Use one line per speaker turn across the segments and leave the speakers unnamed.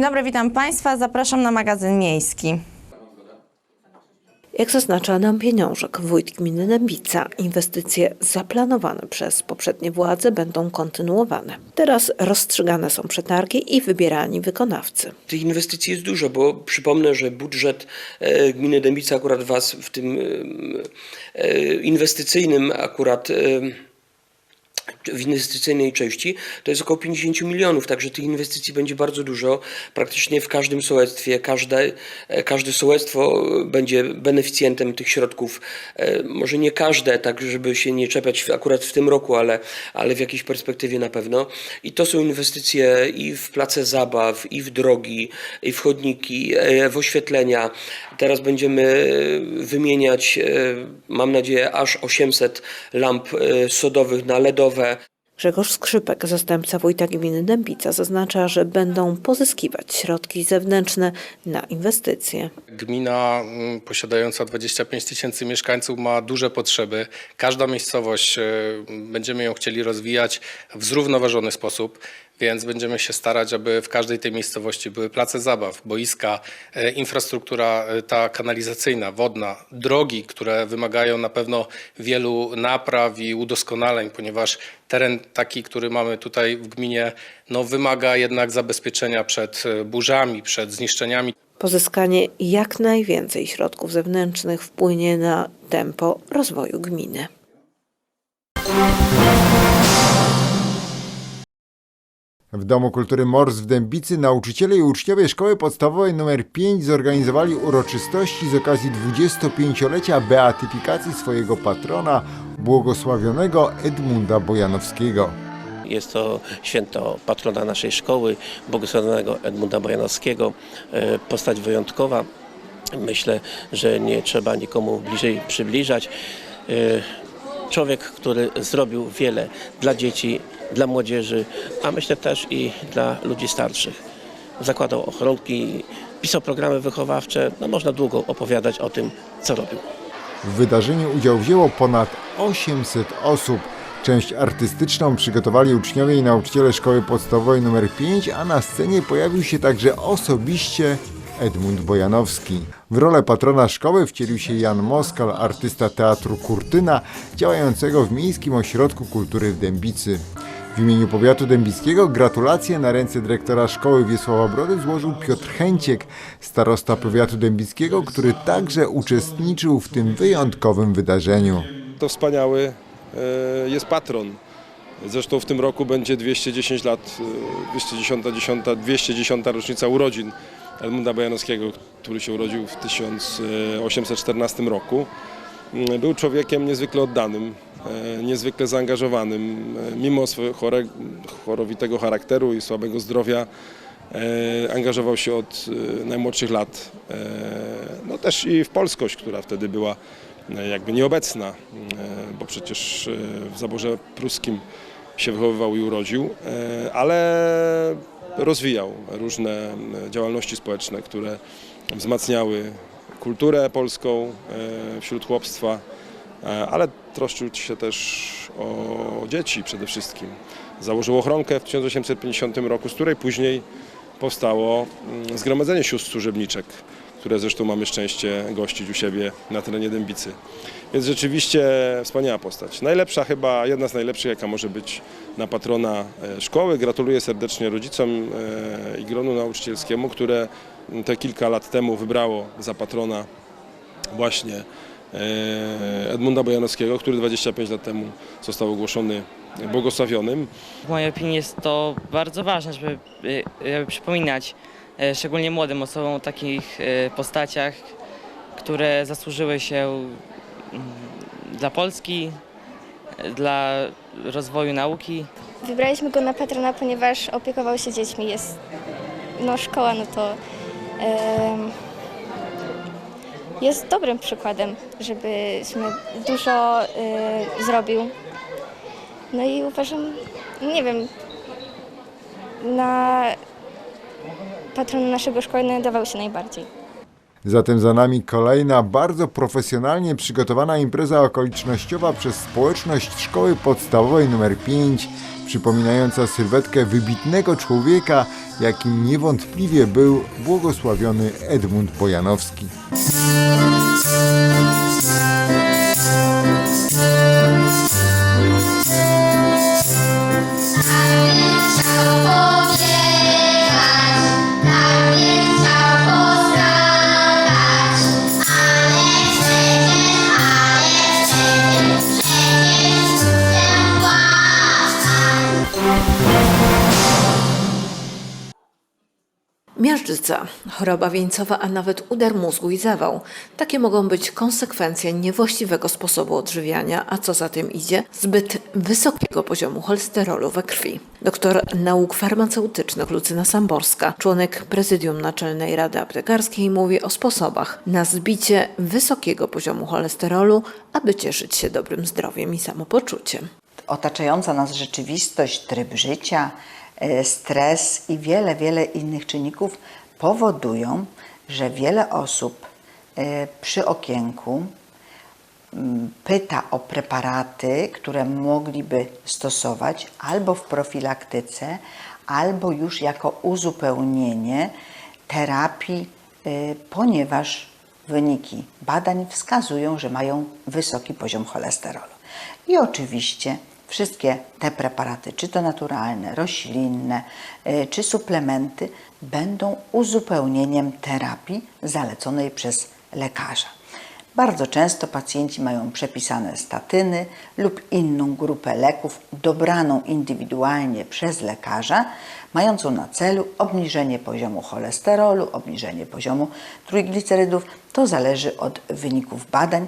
dobry, witam Państwa. Zapraszam na magazyn miejski.
Jak zaznacza Adam Pieniążek, wójt gminy Dębica, inwestycje zaplanowane przez poprzednie władze będą kontynuowane. Teraz rozstrzygane są przetargi i wybierani wykonawcy.
Tych inwestycji jest dużo, bo przypomnę, że budżet e, gminy Dębica akurat was w tym e, e, inwestycyjnym akurat w inwestycyjnej części to jest około 50 milionów, także tych inwestycji będzie bardzo dużo. Praktycznie w każdym sołectwie, każde, e, każde sołectwo będzie beneficjentem tych środków. E, Może nie każde, tak żeby się nie czepiać akurat w tym roku, ale, ale w jakiejś perspektywie na pewno. I to są inwestycje i w place zabaw, i w drogi, i w chodniki, e, w oświetlenia. Teraz będziemy e, wymieniać, e, mam nadzieję, aż 800 lamp e, sodowych na LEDowe.
Grzegorz Skrzypek, zastępca wójta gminy Dębica, zaznacza, że będą pozyskiwać środki zewnętrzne na inwestycje.
Gmina mm, posiadająca 25 tysięcy mieszkańców ma duże potrzeby. Każda miejscowość, e, będziemy ją chcieli rozwijać w zrównoważony sposób, więc będziemy się starać, aby w każdej tej miejscowości były place zabaw, boiska, e, infrastruktura e, ta kanalizacyjna, wodna, drogi, które wymagają na pewno wielu napraw i udoskonaleń, ponieważ teren taki, który mamy tutaj w gminie, no, wymaga jednak zabezpieczenia przed e, burzami, przed zniszczeniami.
Pozyskanie jak najwięcej środków zewnętrznych wpłynie na tempo rozwoju gminy.
W Domu Kultury Mors w Dębicy nauczyciele i uczniowie Szkoły Podstawowej nr 5 zorganizowali uroczystości z okazji 25-lecia beatyfikacji swojego patrona, błogosławionego Edmunda Bojanowskiego.
Jest to święto patrona naszej szkoły, błogosławionego Edmunda Bojanowskiego. E, Postać wyjątkowa. Myślę, że nie trzeba nikomu bliżej przybliżać. Człowiek, który zrobił wiele dla dzieci, dla młodzieży, a myślę też i dla ludzi starszych. Zakładał ochronki, pisał programy wychowawcze. No, można długo opowiadać o tym, co robił.
W wydarzeniu udział wzięło ponad 800 osób. Część artystyczną przygotowali uczniowie i nauczyciele Szkoły Podstawowej nr 5, a na scenie pojawił się także osobiście Edmund Bojanowski. W rolę patrona szkoły wcielił się Jan Moskal, artysta teatru Kurtyna, działającego w Miejskim Ośrodku Kultury w Dębicy. W imieniu powiatu dębickiego gratulacje na ręce dyrektora szkoły Wiesława Brody złożył Piotr Chęciek, starosta powiatu dębickiego, który także uczestniczył w tym wyjątkowym wydarzeniu.
To wspaniały e, jest patron. Zresztą w tym roku będzie 210 lat, e, 210, 10, 210 rocznica urodzin Edmunda Bojanowskiego, który się urodził w 1814 roku. Mm, Był człowiekiem niezwykle oddanym, e, niezwykle zaangażowanym. E, Mimo swojego chore, chorowitego charakteru i słabego zdrowia e, angażował się od najmłodszych lat. No też i w polskość, która wtedy była jakby nieobecna, bo przecież w zaborze pruskim się wychowywał i urodził, ale rozwijał różne e, działalności społeczne, które wzmacniały kulturę polską e, wśród chłopstwa, e, ale troszczył się też o dzieci przede wszystkim. Założył ochronkę w 1850 roku, z której później powstało mm, Zgromadzenie Sióstr Służebniczek, które zresztą mamy szczęście gościć u siebie na terenie Dębicy. Więc rzeczywiście wspaniała postać. Najlepsza chyba, jedna z najlepszych, jaka może być na patrona e, szkoły. Gratuluję serdecznie rodzicom e, i gronu nauczycielskiemu, które te kilka lat temu wybrało za patrona właśnie e, Edmunda Bojanowskiego, który 25 lat temu został ogłoszony błogosławionym.
W mojej opinii jest to bardzo ważne, żeby, przypominać szczególnie młodym osobom o takich e, postaciach, które zasłużyły się mm, dla Polski, e, dla rozwoju nauki.
Wybraliśmy go na patrona, ponieważ opiekował się dziećmi. Jest no, szkoła, no to jest dobrym przykładem, żebyśmy dużo y, zrobił. No i uważam, nie wiem, na patrona naszego szkoły nadawał się najbardziej.
Zatem za nami kolejna bardzo profesjonalnie przygotowana impreza okolicznościowa przez społeczność Szkoły Podstawowej nr 5 przypominająca sylwetkę wybitnego człowieka, jakim niewątpliwie był błogosławiony Edmund Bojanowski.
Choroba wieńcowa, a nawet udar mózgu i zawał. Takie mogą być konsekwencje niewłaściwego sposobu odżywiania, a co za tym idzie, zbyt wysokiego poziomu cholesterolu we krwi. Doktor nauk farmaceutycznych Lucyna Samborska, członek prezydium Naczelnej Rady Aptekarskiej, mówi o sposobach na zbicie wysokiego poziomu cholesterolu, aby cieszyć się dobrym zdrowiem i samopoczuciem.
otaczająca nas rzeczywistość, tryb życia, e, stres i wiele, wiele innych czynników powodują, że wiele osób e, przy okienku pyta o preparaty, które mogliby stosować albo w profilaktyce, albo już jako uzupełnienie terapii, e, ponieważ wyniki badań wskazują, że mają wysoki poziom cholesterolu. I oczywiście wszystkie te preparaty, czy to naturalne, roślinne, y, czy suplementy, będą uzupełnieniem terapii zaleconej przez lekarza. Bardzo często pacjenci mają przepisane statyny lub inną grupę leków dobraną indywidualnie przez lekarza, mającą na celu obniżenie poziomu cholesterolu, obniżenie poziomu trójglicerydów. To zależy od wyników badań.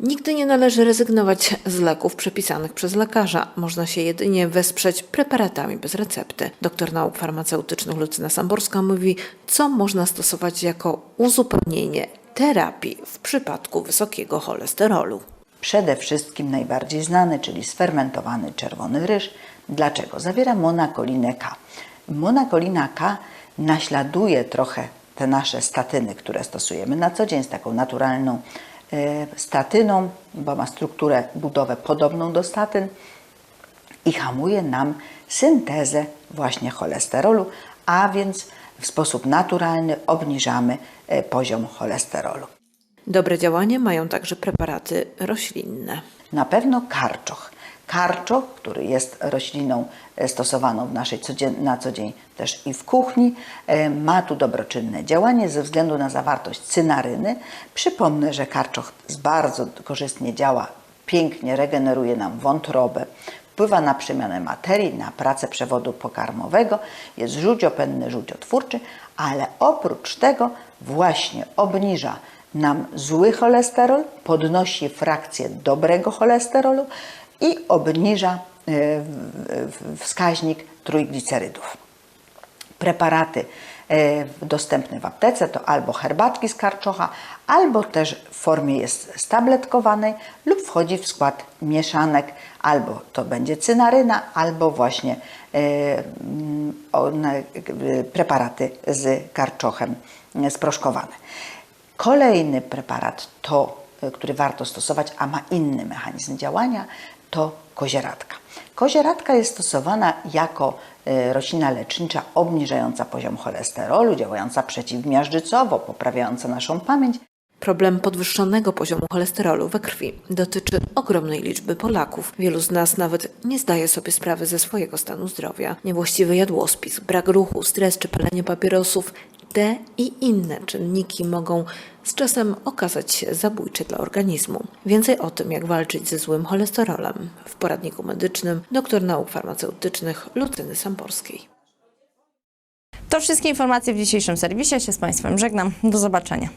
Nigdy nie należy rezygnować z leków przepisanych przez lekarza. Można się jedynie wesprzeć preparatami bez recepty. Doktor nauk farmaceutycznych Lucyna Samborska mówi, co można stosować jako uzupełnienie terapii w przypadku wysokiego cholesterolu.
Przede wszystkim najbardziej znany, czyli sfermentowany czerwony ryż. Dlaczego? Zawiera monakolinę K. Monakolina K naśladuje trochę te nasze statyny, które stosujemy na co dzień z taką naturalną statyną, bo ma strukturę, budowę podobną do statyn i hamuje nam syntezę właśnie cholesterolu, a więc w sposób naturalny obniżamy e, poziom cholesterolu.
Dobre działanie mają także preparaty roślinne.
Na pewno karczoch. Karczoch, który jest rośliną e, stosowaną w naszej na co dzień też i w kuchni, e, ma tu dobroczynne działanie ze względu na zawartość cynaryny. Przypomnę, że karczoch z- bardzo korzystnie działa, pięknie regeneruje nam wątrobę, wpływa na przemianę materii, na pracę przewodu pokarmowego, jest żółciopędny, żółciotwórczy, ale oprócz tego właśnie obniża nam zły cholesterol, podnosi frakcję dobrego cholesterolu i obniża e, wskaźnik trójglicerydów. Preparaty e, dostępne w aptece to albo herbatki z karczocha, albo też w formie jest stabletkowanej lub wchodzi w skład mieszanek, albo to będzie cynaryna, albo właśnie e, mm, preparaty z karczochem sproszkowane. Kolejny preparat, to, który warto stosować, a ma inny mechanizm działania, to kozieradka. Kozieradka jest stosowana jako y, roślina lecznicza obniżająca poziom cholesterolu, działająca przeciwmiażdżycowo, poprawiająca naszą pamięć.
Problem podwyższonego poziomu cholesterolu we krwi dotyczy ogromnej liczby Polaków. Wielu z nas nawet nie zdaje sobie sprawy ze swojego stanu zdrowia. Niewłaściwy jadłospis, brak ruchu, stres czy palenie papierosów te i inne czynniki mogą z czasem okazać się zabójcze dla organizmu. Więcej o tym, jak walczyć ze złym cholesterolem w poradniku medycznym dr nauk farmaceutycznych Lucyny Samborskiej.
To wszystkie informacje w dzisiejszym serwisie. Ja się z Państwem żegnam. Do zobaczenia.